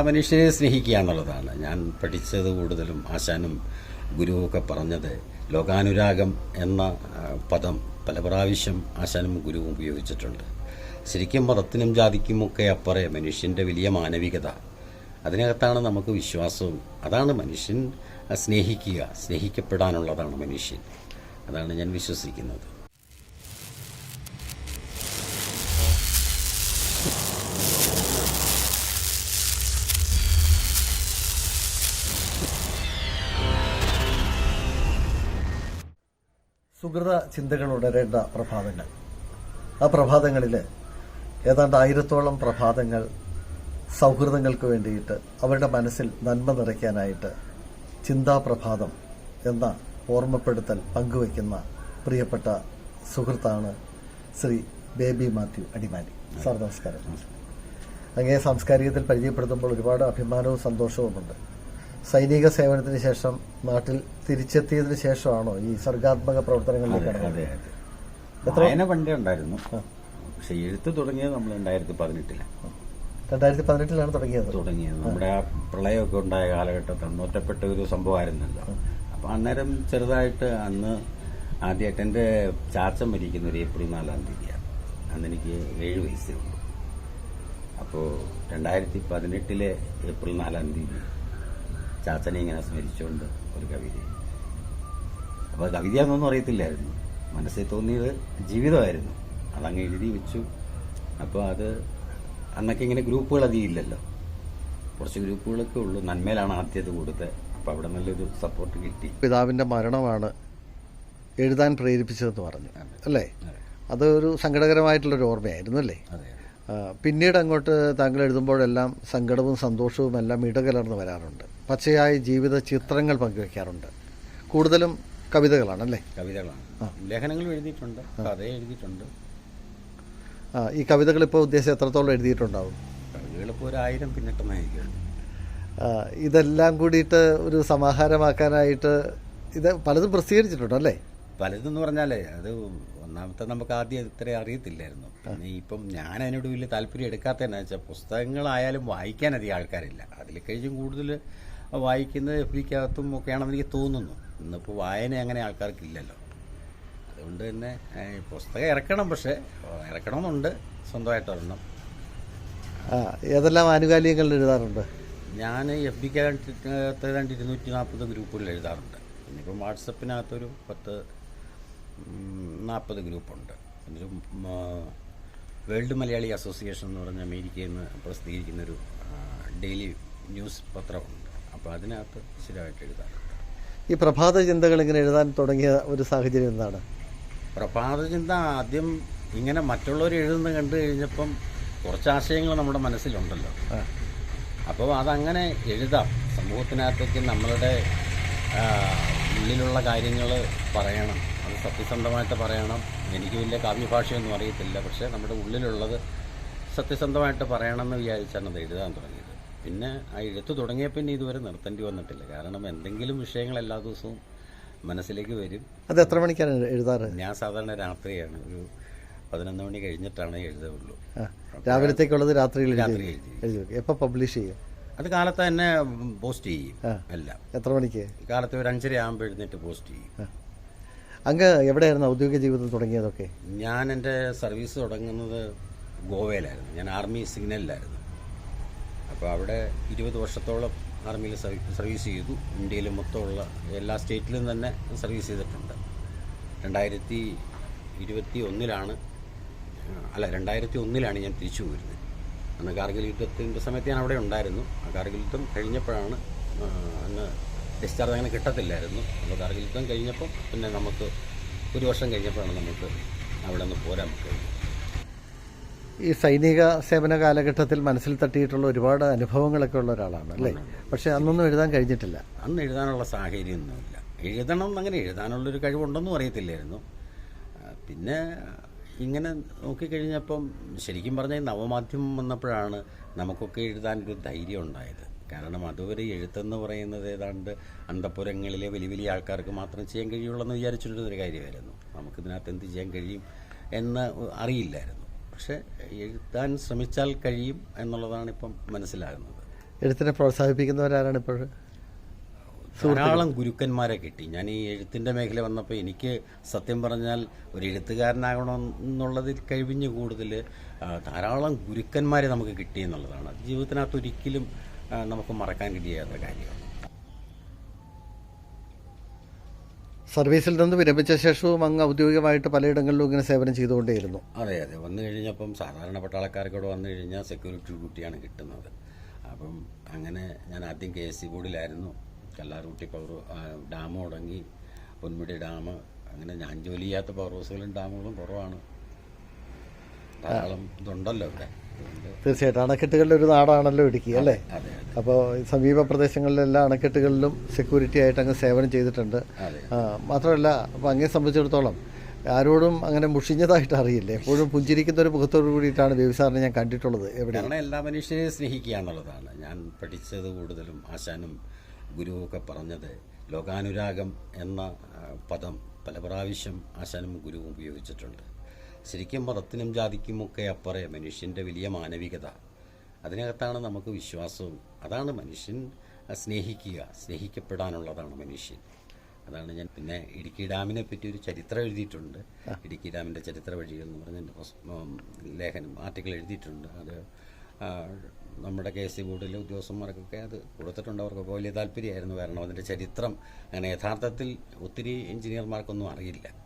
മനുഷ്യനെ സ്നേഹിക്കുക എന്നുള്ളതാണ് ഞാൻ പഠിച്ചത് കൂടുതലും ആശാനും ഗുരുവൊക്കെ പറഞ്ഞത് ലോകാനുരാഗം എന്ന പദം പല പ്രാവശ്യം ആശാനും ഗുരുവും ഉപയോഗിച്ചിട്ടുണ്ട്. ശരിക്കും മതത്തിനും ജാതിക്കും ഒക്കെ അപ്പുറം മനുഷ്യന്റെ വലിയ മാനവികത. അതിനകത്താണ് നമുക്ക് വിശ്വാസവും. അതാണ് മനുഷ്യൻ സ്നേഹിക്കുക സ്നേഹിക്കപ്പെടാനുള്ളതാണ് മനുഷ്യൻ. അതാണ് ഞാൻ വിശ്വസിക്കുന്നത്. സുഹൃത ചിന്തകൾ ഉണരേണ്ട പ്രഭാതങ്ങൾ. ആ പ്രഭാതങ്ങളിൽ ഏതാണ്ട് ആയിരത്തോളം പ്രഭാതങ്ങൾ സൗഹൃദങ്ങൾക്ക് വേണ്ടിയിട്ട് അവരുടെ മനസ്സിൽ നന്മ നിറയ്ക്കാനായിട്ട് ചിന്താപ്രഭാതം എന്ന ഓർമ്മപ്പെടുത്തൽ പങ്കുവയ്ക്കുന്ന പ്രിയപ്പെട്ട സുഹൃത്താണ് ശ്രീ ബേബി മാത്യു അടിമാലി. സാർ നമസ്കാരം. അങ്ങേ സാംസ്കാരികത്തിൽ പരിചയപ്പെടുത്തുമ്പോൾ ഒരുപാട് അഭിമാനവും സന്തോഷവുമുണ്ട്. സൈനിക സേവനത്തിന് ശേഷം നാട്ടിൽ തിരിച്ചെത്തിയതിന് ശേഷമാണോ ഈ സർഗാത്മക പ്രവർത്തനങ്ങളിലേക്ക് കടന്നത്? വായന പണ്ടേ ഉണ്ടായിരുന്നു. പക്ഷെ എഴുത്ത് തുടങ്ങിയത് നമ്മൾ രണ്ടായിരത്തി പതിനെട്ടിലാണ് രണ്ടായിരത്തി പതിനെട്ടിലാണ് തുടങ്ങിയത്. തുടങ്ങിയത്. നമ്മുടെ ആ പ്രളയമൊക്കെ ഉണ്ടായ കാലഘട്ടത്തിൽ ഒറ്റപ്പെട്ട ഒരു സംഭവമായിരുന്നല്ലോ. അപ്പൊ അന്നേരം ചെറുതായിട്ട് അന്ന് ആദ്യമായിട്ട് എന്റെ ചാച്ചൻ മരിക്കുന്ന ഒരു ഏപ്രിൽ നാലാം തീയതിയാണ്. അന്ന് എനിക്ക് ഏഴ് വയസ്സേ ഉള്ളൂ. അപ്പോൾ രണ്ടായിരത്തി പതിനെട്ടിലെ ഏപ്രിൽ നാലാം തീയതി ചാച്ചനെ ഇങ്ങനെ സ്മരിച്ചുകൊണ്ട് ഒരു കവിത അപ്പോൾ കവിതയാണെന്നൊന്നും അറിയത്തില്ലായിരുന്നു. മനസ്സിൽ തോന്നിയത് ജീവിതമായിരുന്നു. അതങ്ങ് എഴുതി വെച്ചു. അപ്പോൾ അത് അന്നൊക്കെ ഇങ്ങനെ ഗ്രൂപ്പുകൾ അധികം ഇല്ലല്ലോ. കുറച്ച് ഗ്രൂപ്പുകളൊക്കെ ഉള്ളൂ. നന്മയിലാണ് ആദ്യത് കൊടുത്തത് അപ്പോൾ അവിടെ നല്ലൊരു സപ്പോർട്ട് കിട്ടി. പിതാവിന്റെ മരണമാണ് എഴുതാൻ പ്രേരിപ്പിച്ചതെന്ന് പറഞ്ഞു. അല്ലേ? അതൊരു സങ്കടകരമായിട്ടുള്ളൊരു ഓർമ്മയായിരുന്നു അല്ലേ പിന്നീട് അങ്ങോട്ട് താങ്കൾ എഴുതുമ്പോഴെല്ലാം സങ്കടവും സന്തോഷവും എല്ലാം ഇടകലർന്ന് വരാറുണ്ട്. പച്ചയായ ജീവിത ചിത്രങ്ങൾ പങ്കുവെക്കാറുണ്ട്. കൂടുതലും കവിതകളാണല്ലേ കവിതകളാണ്. ലേഖനങ്ങൾ എഴുതിയിട്ടുണ്ട് കഥ എഴുതിയിട്ടുണ്ട്. ആ, ഈ കവിതകൾ ഇപ്പോൾ ഉദ്ദേശം എത്രത്തോളം എഴുതിയിട്ടുണ്ടാവും? കവിതകളിപ്പോൾ ഒരു ആയിരം പിന്നിട്ടെന്നായിരിക്കും ഇതെല്ലാം കൂടിയിട്ട് ഒരു സമാഹാരമാക്കാനായിട്ട് ഇത് പലതും പ്രസിദ്ധീകരിച്ചിട്ടുണ്ട് അല്ലേ? പലതെന്ന് പറഞ്ഞാലേ അത് ഒന്നാമത്തെ നമുക്ക് ആദ്യം ഇത്ര അറിയത്തില്ലായിരുന്നു. പിന്നെ ഇപ്പം ഞാൻ അതിനോട് വലിയ താല്പര്യം എടുക്കാത്തതെന്നു വെച്ചാൽ പുസ്തകങ്ങളായാലും വായിക്കാൻ അധികം ആൾക്കാരില്ല. അതിൽ കഴിഞ്ഞും കൂടുതൽ വായിക്കുന്നത് എഫ് ഡിക്കകത്തും ഒക്കെയാണെന്ന് എനിക്ക് തോന്നുന്നു. ഇന്നിപ്പോൾ വായന അങ്ങനെ ആൾക്കാർക്കില്ലല്ലോ. അതുകൊണ്ട് തന്നെ പുസ്തകം ഇറക്കണം പക്ഷേ ഇറക്കണമെന്നുണ്ട്. സ്വന്തമായിട്ട് ഒരെണ്ണം ആ ഏതെല്ലാം ആനുകാലികങ്ങൾ എഴുതാറുണ്ട്? ഞാൻ എഫ് ബിക്കകത്ത് രണ്ട് ഇരുന്നൂറ്റി നാൽപ്പത് ഗ്രൂപ്പുകളിൽ എഴുതാറുണ്ട്. പിന്നെ ഇപ്പം വാട്സപ്പിനകത്തൊരു പത്ത് നാൽപ്പത് ഗ്രൂപ്പുണ്ട്. ഒരു വേൾഡ് മലയാളി അസോസിയേഷൻ എന്ന് പറഞ്ഞ അമേരിക്കയിൽ നിന്ന് പ്രസിദ്ധീകരിക്കുന്നൊരു ഡെയിലി ന്യൂസ് പത്രമുണ്ട്. അപ്പോൾ അതിനകത്ത് സ്ഥിരമായിട്ട് എഴുതാറുണ്ട് ഈ പ്രഭാത ചിന്തകൾ ഇങ്ങനെ എഴുതാൻ തുടങ്ങിയ ഒരു സാഹചര്യം എന്താണ്? പ്രഭാത ചിന്ത ആദ്യം ഇങ്ങനെ മറ്റുള്ളവർ എഴുതുന്നത് കണ്ടു കഴിഞ്ഞപ്പം കുറച്ച് ആശയങ്ങൾ നമ്മുടെ മനസ്സിലുണ്ടല്ലോ. അപ്പോൾ അതങ്ങനെ എഴുതാം. സമൂഹത്തിനകത്തേക്ക് നമ്മളുടെ ഉള്ളിലുള്ള കാര്യങ്ങൾ പറയണം. അത് സത്യസന്ധമായിട്ട് പറയണം. എനിക്ക് വലിയ കാവ്യഭാഷയൊന്നും അറിയത്തില്ല. പക്ഷേ നമ്മുടെ ഉള്ളിലുള്ളത് സത്യസന്ധമായിട്ട് പറയണമെന്ന് വിചാരിച്ചാണ് അത് എഴുതാൻ തുടങ്ങിയത്. പിന്നെ ആ എഴുത്ത് തുടങ്ങിയ പിന്നെ ഇതുവരെ നിർത്തേണ്ടി വന്നിട്ടില്ല. കാരണം എന്തെങ്കിലും വിഷയങ്ങൾ എല്ലാ ദിവസവും മനസ്സിലേക്ക് വരും. അത് എത്ര മണിക്കാണ് എഴുതാറ്? ഞാൻ സാധാരണ രാത്രിയാണ്. ഒരു പതിനൊന്ന് മണി കഴിഞ്ഞിട്ടാണ് എഴുതുള്ളൂ. രാവിലത്തേക്കുള്ളത് രാത്രിയിൽ രാത്രി എഴുതി. എപ്പോൾ പബ്ലിഷ് ചെയ്യും? അത് കാലത്ത് തന്നെ പോസ്റ്റ് ചെയ്യും. എല്ലാം. എത്ര മണിക്ക്? കാലത്ത് ഒരു അഞ്ചര ആകുമ്പോൾ എഴുന്നേറ്റ് പോസ്റ്റ് ചെയ്യും. അങ്ങ് എവിടെയായിരുന്നു ഔദ്യോഗിക ജീവിതം തുടങ്ങിയതൊക്കെ? ഞാൻ എന്റെ സർവീസ് തുടങ്ങുന്നത് ഗോവയിലായിരുന്നു. ഞാൻ ആർമി സിഗ്നലിലായിരുന്നു അപ്പോൾ അവിടെ ഇരുപത് വർഷത്തോളം ആർമിയിൽ സർവീസ് ചെയ്തു. ഇന്ത്യയിൽ മൊത്തമുള്ള എല്ലാ സ്റ്റേറ്റിലും തന്നെ സർവീസ് ചെയ്തിട്ടുണ്ട്. രണ്ടായിരത്തി ഇരുപത്തി ഒന്നിലാണ് അല്ല രണ്ടായിരത്തി ഒന്നിലാണ് ഞാൻ തിരിച്ചു പോരുന്നത് അന്ന് കാർഗിൽ യുദ്ധത്തിന്റെ സമയത്ത് ഞാൻ അവിടെ ഉണ്ടായിരുന്നു. ആ കാർഗിൽ യുദ്ധം കഴിഞ്ഞപ്പോഴാണ് അന്ന് ഡിസ്ചാർജ് അങ്ങനെ കിട്ടത്തില്ലായിരുന്നു. അപ്പോൾ കാർഗിൽ യുദ്ധം കഴിഞ്ഞപ്പോൾ പിന്നെ നമുക്ക് ഒരു വർഷം കഴിഞ്ഞപ്പോഴാണ് നമുക്ക് അവിടെ നിന്ന് പോരാൻ കഴിഞ്ഞത്. ഈ സൈനിക സേവന കാലഘട്ടത്തിൽ മനസ്സിൽ തട്ടിയിട്ടുള്ള ഒരുപാട് അനുഭവങ്ങളൊക്കെ ഉള്ള ഒരാളാണ് അല്ലേ? പക്ഷെ അന്നൊന്നും എഴുതാൻ കഴിഞ്ഞിട്ടില്ല. അന്ന് എഴുതാനുള്ള സാഹചര്യമൊന്നുമില്ല. എഴുതണം എന്നങ്ങനെ എഴുതാനുള്ളൊരു കഴിവുണ്ടെന്നും അറിയത്തില്ലായിരുന്നു. പിന്നെ ഇങ്ങനെ നോക്കിക്കഴിഞ്ഞപ്പം ശരിക്കും പറഞ്ഞാൽ നവമാധ്യമം വന്നപ്പോഴാണ് നമുക്കൊക്കെ എഴുതാനൊരു ധൈര്യം ഉണ്ടായത്. കാരണം അതുവരെ എഴുത്തെന്ന് പറയുന്നത് ഏതാണ്ട് അന്തപുരങ്ങളിലെ വലിയ വലിയ ആൾക്കാർക്ക് മാത്രം ചെയ്യാൻ കഴിയുള്ളൂ എന്ന് വിചാരിച്ചിട്ടൊരു കാര്യമായിരുന്നു നമുക്കിതിനകത്ത് എന്ത് ചെയ്യാൻ കഴിയും എന്ന് അറിയില്ലായിരുന്നു. പക്ഷേ എഴുതാൻ ശ്രമിച്ചാൽ കഴിയും എന്നുള്ളതാണ് ഇപ്പം മനസ്സിലാകുന്നത്. എഴുത്തിനെ പ്രോത്സാഹിപ്പിക്കുന്നവരാരാണ് ഇപ്പോൾ? ധാരാളം ഗുരുക്കന്മാരെ കിട്ടി. ഞാൻ ഈ എഴുത്തിന്റെ മേഖല വന്നപ്പോൾ എനിക്ക് സത്യം പറഞ്ഞാൽ ഒരു എഴുത്തുകാരനാകണം എന്നുള്ളതിൽ കഴിഞ്ഞ് കൂടുതൽ ധാരാളം ഗുരുക്കന്മാരെ നമുക്ക് കിട്ടി എന്നുള്ളതാണ്. ജീവിതത്തിനകത്ത് ഒരിക്കലും നമുക്ക് മറക്കാൻ കഴിയാത്ത കാര്യമാണ്. സർവീസിൽ നിന്ന് വിരമിച്ച ശേഷവും അങ്ങ് ഔദ്യോഗികമായിട്ട് പലയിടങ്ങളിലും ഇങ്ങനെ സേവനം ചെയ്തുകൊണ്ടേയിരുന്നു. അതെ അതെ. വന്നു കഴിഞ്ഞപ്പം സാധാരണ പട്ടാളക്കാർക്കൂടെ വന്നു കഴിഞ്ഞാൽ സെക്യൂരിറ്റി ഡ്യൂട്ടിയാണ് കിട്ടുന്നത്. അപ്പം അങ്ങനെ ഞാൻ ആദ്യം കെ എസ് സി ബോർഡിലായിരുന്നു. കല്ലാറൂട്ടി പവർ ഡാം തുടങ്ങി. പൊന്മുടി ഡാം അങ്ങനെ ഞാൻ ജോലി ചെയ്യാത്ത പവർ ഹൗസുകളും ഡാമുകളും കുറവാണ്. ധാരാളം ഇതുണ്ടല്ലോ ഇവിടെ. തീർച്ചയായിട്ടും. അണക്കെട്ടുകളുടെ ഒരു നാടാണല്ലോ ഇടുക്കി അല്ലേ? അപ്പോൾ സമീപ പ്രദേശങ്ങളിലെല്ലാം അണക്കെട്ടുകളിലും സെക്യൂരിറ്റി ആയിട്ട് അങ്ങ് സേവനം ചെയ്തിട്ടുണ്ട്. മാത്രമല്ല അപ്പോൾ അങ്ങേ സംബന്ധിച്ചിടത്തോളം ആരോടും അങ്ങനെ മുഷിഞ്ഞതായിട്ട് അറിയില്ല. എപ്പോഴും പുഞ്ചിരിക്കുന്ന ഒരു മുഖത്തോട് കൂടിയിട്ടാണ് ബേബിസാറിനെ ഞാൻ കണ്ടിട്ടുള്ളത് എവിടെ എല്ലാ മനുഷ്യരെയും സ്നേഹിക്കുക എന്നുള്ളതാണ് ഞാൻ പഠിച്ചത് കൂടുതലും ആശാനും ഗുരുവൊക്കെ പറഞ്ഞത് ലോകാനുരാഗം എന്ന പദം പല പ്രാവശ്യം ആശാനും ഗുരുവും ഉപയോഗിച്ചിട്ടുണ്ട്. ശരിക്കും മതത്തിനും ജാതിക്കും ഒക്കെ അപ്പുറേ മനുഷ്യന്റെ വലിയ മാനവികത. അതിനകത്താണ് നമുക്ക് വിശ്വാസവും. അതാണ് മനുഷ്യൻ സ്നേഹിക്കുക. സ്നേഹിക്കപ്പെടാനുള്ളതാണ് മനുഷ്യൻ. അതാണ് ഞാൻ പിന്നെ ഇടുക്കി ഡാമിനെ പറ്റി ഒരു ചരിത്രം എഴുതിയിട്ടുണ്ട്. ഇടുക്കി ഡാമിന്റെ ചരിത്ര വഴികൾ എന്ന് പറഞ്ഞ എന്റെ ലേഖനം ആർട്ടിക്കിൾ എഴുതിയിട്ടുണ്ട്. അത് നമ്മുടെ കെ എസ് സി ബോർഡിലെ ഉദ്യോഗസ്ഥന്മാർക്കൊക്കെ അത് കൊടുത്തിട്ടുണ്ട്. അവർക്ക് വലിയ താല്പര്യമായിരുന്നു കാരണം അതിന്റെ ചരിത്രം അങ്ങനെ യഥാർത്ഥത്തിൽ ഒത്തിരി എഞ്ചിനീയർമാർക്കൊന്നും അറിയില്ല.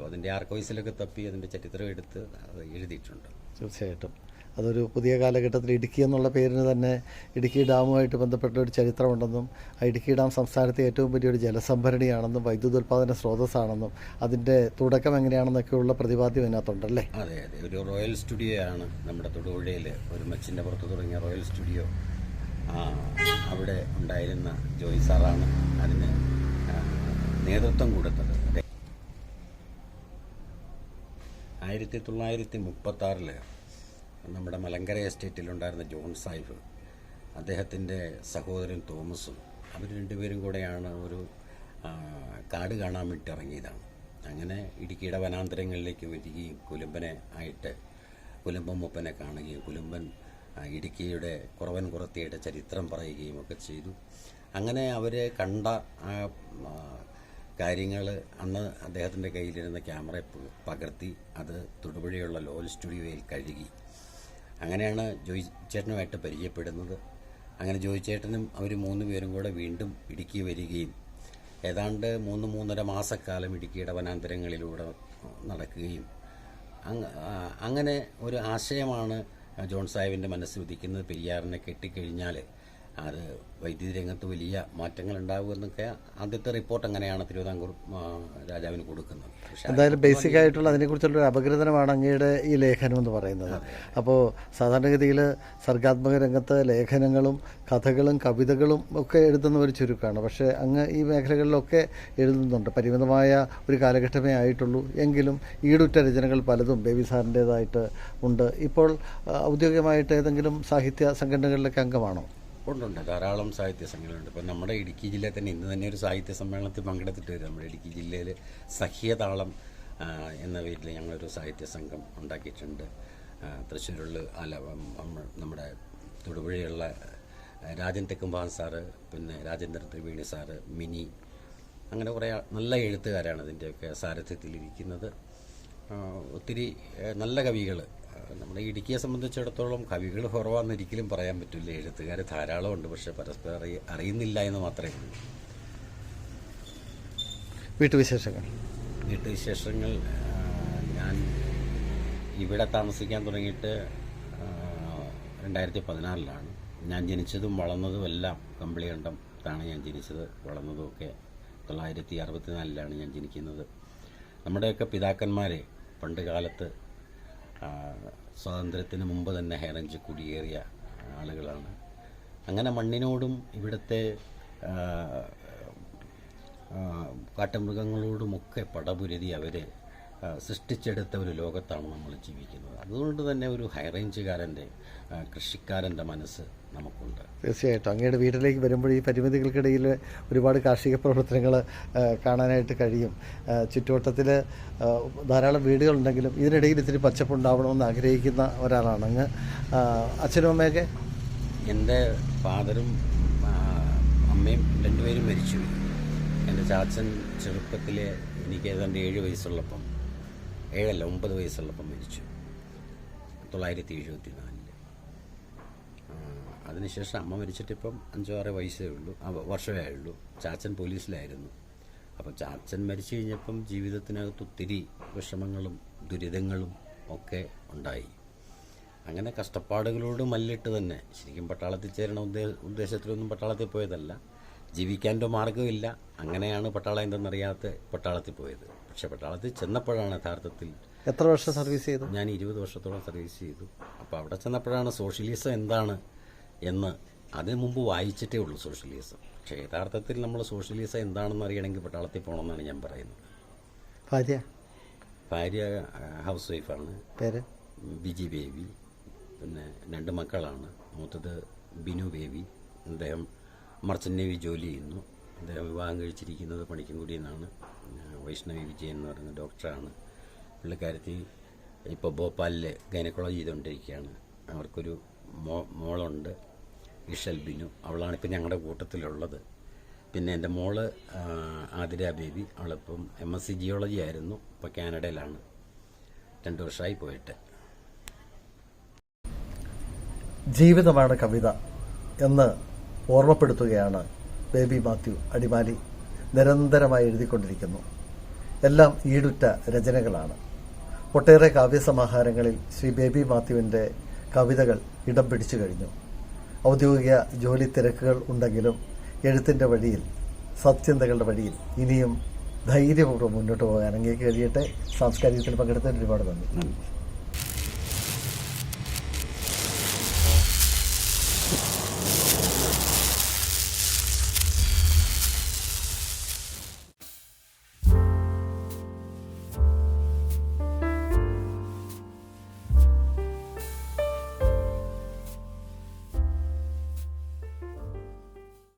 അപ്പോൾ അതിന്റെ ആർക്കോയിസിലൊക്കെ തപ്പി അതിന്റെ ചരിത്രം എടുത്ത് അത് എഴുതിയിട്ടുണ്ട്. തീർച്ചയായിട്ടും. അതൊരു പുതിയ കാലഘട്ടത്തിൽ ഇടുക്കി എന്നുള്ള പേരിന് തന്നെ ഇടുക്കി ഡാമുമായിട്ട് ബന്ധപ്പെട്ട ഒരു ചരിത്രമുണ്ടെന്നും ആ ഇടുക്കി ഡാം സംസ്ഥാനത്തെ ഏറ്റവും വലിയൊരു ജലസംഭരണിയാണെന്നും വൈദ്യുതോൽപാദന സ്രോതസ്സാണെന്നും അതിന്റെ തുടക്കം എങ്ങനെയാണെന്നൊക്കെയുള്ള പ്രതിപാദ്യം ഇതിനകത്തുണ്ടല്ലേ? അതെ അതെ. ഒരു റോയൽ സ്റ്റുഡിയോ ആണ് നമ്മുടെ തൊടുപുഴയിൽ ഒരു മച്ചിന്റെ പുറത്ത് തുടങ്ങിയ റോയൽ സ്റ്റുഡിയോ അവിടെ ഉണ്ടായിരുന്ന ജോയി സാറാണ് അതിന് നേതൃത്വം കൊടുത്തത് അതെ ആയിരത്തി തൊള്ളായിരത്തി മുപ്പത്തി ആറിൽ നമ്മുടെ മലങ്കര എസ്റ്റേറ്റിലുണ്ടായിരുന്ന ജോൺ സാഹിബ് അദ്ദേഹത്തിന്റെ സഹോദരൻ തോമസും അവർ രണ്ടുപേരും കൂടെയാണ് ഒരു കാട് കാണാൻ വേണ്ടി ഇറങ്ങിയതാണ്. അങ്ങനെ ഇടുക്കിയുടെ വനാന്തരങ്ങളിലേക്ക് വരികയും കുലുമ്പനെ ആയിട്ട് കുലുമ്പൻ മുപ്പനെ കാണുകയും കുലുമ്പൻ ഇടുക്കിയുടെ കുറവൻ കുറത്തിയുടെ ചരിത്രം പറയുകയും ഒക്കെ ചെയ്തു. അങ്ങനെ അവരെ കണ്ട കാര്യങ്ങൾ അന്ന് അദ്ദേഹത്തിന്റെ കയ്യിലിരുന്ന ക്യാമറ പകർത്തി അത് തൊടുപുഴയുള്ള ലോൽ സ്റ്റുഡിയോയിൽ കഴുകി. അങ്ങനെയാണ് ജോയി ചേട്ടനുമായിട്ട് പരിചയപ്പെടുന്നത്. അങ്ങനെ ജോയി ചേട്ടനും അവർ മൂന്ന് പേരും കൂടെ വീണ്ടും ഇടുക്കി വരികയും ഏതാണ്ട് മൂന്ന് മൂന്നര മാസക്കാലം ഇടുക്കിയുടെ വനാന്തരങ്ങളിലൂടെ നടക്കുകയും. അങ്ങനെ ഒരു ആശയമാണ് ജോൺ സാഹിബിന്റെ മനസ്സിൽ ഉദിക്കുന്നത്. പെരിയാറിനെ കെട്ടിക്കഴിഞ്ഞാൽ അത് വൈദ്യുതി രംഗത്ത് വലിയ മാറ്റങ്ങൾ ഉണ്ടാകുമെന്നൊക്കെ ആദ്യത്തെ റിപ്പോർട്ട് അങ്ങനെയാണ് തിരുവിതാംകൂർ രാജാവിന് കൊടുക്കുന്നത്. എന്തായാലും ബേസിക് ആയിട്ടുള്ള അതിനെക്കുറിച്ചുള്ള ഒരു അപഗ്രഥനമാണ് അങ്ങയുടെ ഈ ലേഖനം എന്ന് പറയുന്നത് അപ്പോൾ സാധാരണഗതിയിൽ സർഗാത്മക രംഗത്ത് ലേഖനങ്ങളും കഥകളും കവിതകളും ഒക്കെ എഴുതുന്ന ഒരു ചുരുക്കമാണ് പക്ഷേ അങ്ങ് ഈ മേഖലകളിലൊക്കെ എഴുതുന്നുണ്ട്. പരിമിതമായ ഒരു കാലഘട്ടമേ ആയിട്ടുള്ളൂ. എങ്കിലും ഈടുറ്റ രചനകൾ പലതും ബേബി സാറിന്റേതായിട്ട് ഉണ്ട്. ഇപ്പോൾ ഔദ്യോഗികമായിട്ട് ഏതെങ്കിലും സാഹിത്യ സംഘടനകളിലൊക്കെ അംഗമാണോ? ഉണ്ടുണ്ട് ധാരാളം സാഹിത്യ സമ്മേളനമുണ്ട് ഇപ്പം നമ്മുടെ ഇടുക്കി ജില്ലയിൽ തന്നെ ഇന്ന് തന്നെ ഒരു സാഹിത്യ സമ്മേളനത്തിൽ പങ്കെടുത്തിട്ട് വരും. നമ്മുടെ ഇടുക്കി ജില്ലയിൽ സഹ്യതാളം എന്ന പേരിൽ ഞങ്ങളൊരു സാഹിത്യ സംഘം ഉണ്ടാക്കിയിട്ടുണ്ട്. തൃശ്ശൂരുള്ള അല്ല നമ്മുടെ തൊടുപുഴയുള്ള രാജൻ തെക്കുംഭാൻ സാറ് പിന്നെ രാജേന്ദ്രൻ ത്രിവേണി സാറ് മിനി അങ്ങനെ കുറേ നല്ല എഴുത്തുകാരാണ് അതിന്റെയൊക്കെ സാരഥ്യത്തിലിരിക്കുന്നത്. ഒത്തിരി നല്ല കവികൾ നമ്മുടെ ഇടുക്കിയെ സംബന്ധിച്ചിടത്തോളം കവികൾ കുറവാന്ന് ഒരിക്കലും പറയാൻ പറ്റില്ല. എഴുത്തുകാർ ധാരാളമുണ്ട് പക്ഷേ പരസ്പരം അറിയ അറിയുന്നില്ല എന്ന് മാത്രമേ ഉള്ളൂ. വീട്ടുവിശേഷങ്ങൾ. വീട്ടുവിശേഷങ്ങൾ ഞാൻ ഇവിടെ താമസിക്കാൻ തുടങ്ങിയിട്ട് രണ്ടായിരത്തി പതിനാറിലാണ് ഞാൻ ജനിച്ചതും വളർന്നതും എല്ലാം കമ്പിളികണ്ടത്താണ് ഞാൻ ജനിച്ചത് വളർന്നതും ഒക്കെ തൊള്ളായിരത്തി അറുപത്തിനാലിലാണ് ഞാൻ ജനിക്കുന്നത്. നമ്മുടെയൊക്കെ പിതാക്കന്മാരെ പണ്ട് കാലത്ത് സ്വാതന്ത്ര്യത്തിന് മുമ്പ് തന്നെ ഹൈറേഞ്ച് കുടിയേറിയ ആളുകളാണ്. അങ്ങനെ മണ്ണിനോടും ഇവിടുത്തെ കാട്ടുമൃഗങ്ങളോടുമൊക്കെ പടപുരുതി അവരെ ആ, സൃഷ്ടിച്ചെടുത്ത ഒരു ലോകത്താണ് നമ്മൾ ജീവിക്കുന്നത്. അതുകൊണ്ട് തന്നെ ഒരു ഹൈറേഞ്ചുകാരന്റെ കൃഷിക്കാരന്റെ മനസ്സ് നമുക്കുണ്ട്. തീർച്ചയായിട്ടും. അങ്ങയുടെ വീട്ടിലേക്ക് വരുമ്പോൾ ഈ പരിമിതികൾക്കിടയിൽ ഒരുപാട് കാർഷിക പ്രവർത്തനങ്ങൾ കാണാനായിട്ട് കഴിയും. ചുറ്റുവട്ടത്തിൽ ധാരാളം വീടുകളുണ്ടെങ്കിലും ഇതിനിടയിൽ ഇത്തിരി പച്ചപ്പുണ്ടാവണമെന്ന് ആഗ്രഹിക്കുന്ന ഒരാളാണ് അങ്ങ്. അച്ഛനും അമ്മയൊക്കെ? എന്റെ ഫാദറും അമ്മയും രണ്ടുപേരും മരിച്ചു എന്റെ ചാച്ചൻ ചെറുപ്പത്തിലെ എനിക്ക് ഏതാണ്ട് ഏഴ് വയസ്സുള്ളപ്പം ഏഴല്ല ഒമ്പത് വയസ്സുള്ളപ്പം മരിച്ചു. തൊള്ളായിരത്തി എഴുപത്തി നാലിൽ അതിനുശേഷം അമ്മ മരിച്ചിട്ടിപ്പം അഞ്ചോ ആറ് വയസ്സേ ഉള്ളൂ. വർഷമേ ഉള്ളൂ. ചാച്ചൻ പോലീസിലായിരുന്നു. അപ്പം ചാച്ചൻ മരിച്ചു കഴിഞ്ഞപ്പം ജീവിതത്തിനകത്ത് ഒത്തിരി വിഷമങ്ങളും ദുരിതങ്ങളും ഒക്കെ ഉണ്ടായി. അങ്ങനെ കഷ്ടപ്പാടുകളോട് മല്ലിട്ട് തന്നെ. ശരിക്കും പട്ടാളത്തിൽ ചേരണ ഉദ്ദേ ഉദ്ദേശത്തിലൊന്നും പട്ടാളത്തിൽ പോയതല്ല. ജീവിക്കാന്റെ മാർഗമില്ല. അങ്ങനെയാണ് പട്ടാളം എന്തെന്നറിയാത്ത പട്ടാളത്തിൽ പോയത്. പക്ഷെ അത് ചെന്നപ്പോഴാണ് യഥാർത്ഥത്തിൽ എത്ര വർഷം സർവീസ് ചെയ്തു? ഞാൻ ഇരുപത് വർഷത്തോളം സർവീസ് ചെയ്തു. അപ്പോൾ അവിടെ ചെന്നപ്പോഴാണ് സോഷ്യലിസം എന്താണ് എന്ന് അതിനു മുമ്പ് വായിച്ചിട്ടേ ഉള്ളൂ സോഷ്യലിസം. പക്ഷേ യഥാർത്ഥത്തിൽ നമ്മൾ സോഷ്യലിസം എന്താണെന്ന് അറിയണമെങ്കിൽ പട്ടാളത്തിൽ പോകണമെന്നാണ് ഞാൻ പറയുന്നത്. ഭാര്യ? ഭാര്യ ഹൗസ് വൈഫാണ്. പേര്? ബിജി ബേബി. പിന്നെ രണ്ട് മക്കളാണ്. മൂത്തത് ബിനു ബേബി. അദ്ദേഹം മർച്ചന്റ് നേവി ജോലി ചെയ്യുന്നു. അദ്ദേഹം വിവാഹം കഴിച്ചിരിക്കുന്നത് പണിക്കൻകുടി എന്നാണ്. വൈഷ്ണവി വിജയൻ എന്ന് പറയുന്ന ഡോക്ടറാണ്. പുള്ളിക്കാരത്തി ഇപ്പോൾ ഭോപ്പാലിൽ ഗൈനക്കോളജി ചെയ്തുകൊണ്ടിരിക്കുകയാണ്. അവർക്കൊരു മോ മോളുണ്ട് ഇഷൽ ബിനു. അവളാണ് ഇപ്പം ഞങ്ങളുടെ കൂട്ടത്തിലുള്ളത്. പിന്നെ എന്റെ മോൾ ആതിര ബേബി. അവളിപ്പം എം എസ് സി ജിയോളജി ആയിരുന്നു ഇപ്പോൾ കാനഡയിലാണ്. രണ്ട് വർഷമായി പോയിട്ട്. ജീവിതമാണ് കവിത എന്ന് ഓർമ്മപ്പെടുത്തുകയാണ് ബേബി മാത്യു അടിമാലി നിരന്തരമായി എഴുതിക്കൊണ്ടിരിക്കുന്നു. എല്ലാം ഈടുറ്റ രചനകളാണ്. ഒട്ടേറെ കാവ്യസമാഹാരങ്ങളിൽ ശ്രീ ബേബി മാത്യുവിന്റെ കവിതകൾ ഇടം പിടിച്ചു കഴിഞ്ഞു. ഔദ്യോഗിക ജോലി തിരക്കുകൾ ഉണ്ടെങ്കിലും എഴുത്തിന്റെ വഴിയിൽ സത്യന്തകളുടെ വഴിയിൽ ഇനിയും ധൈര്യപൂർവം മുന്നോട്ട് പോകാൻ അങ്ങേക്ക് കഴിയട്ടെ സാംസ്കാരികത്തിൽ പങ്കെടുത്തതിന് ഒരുപാട് നന്ദി.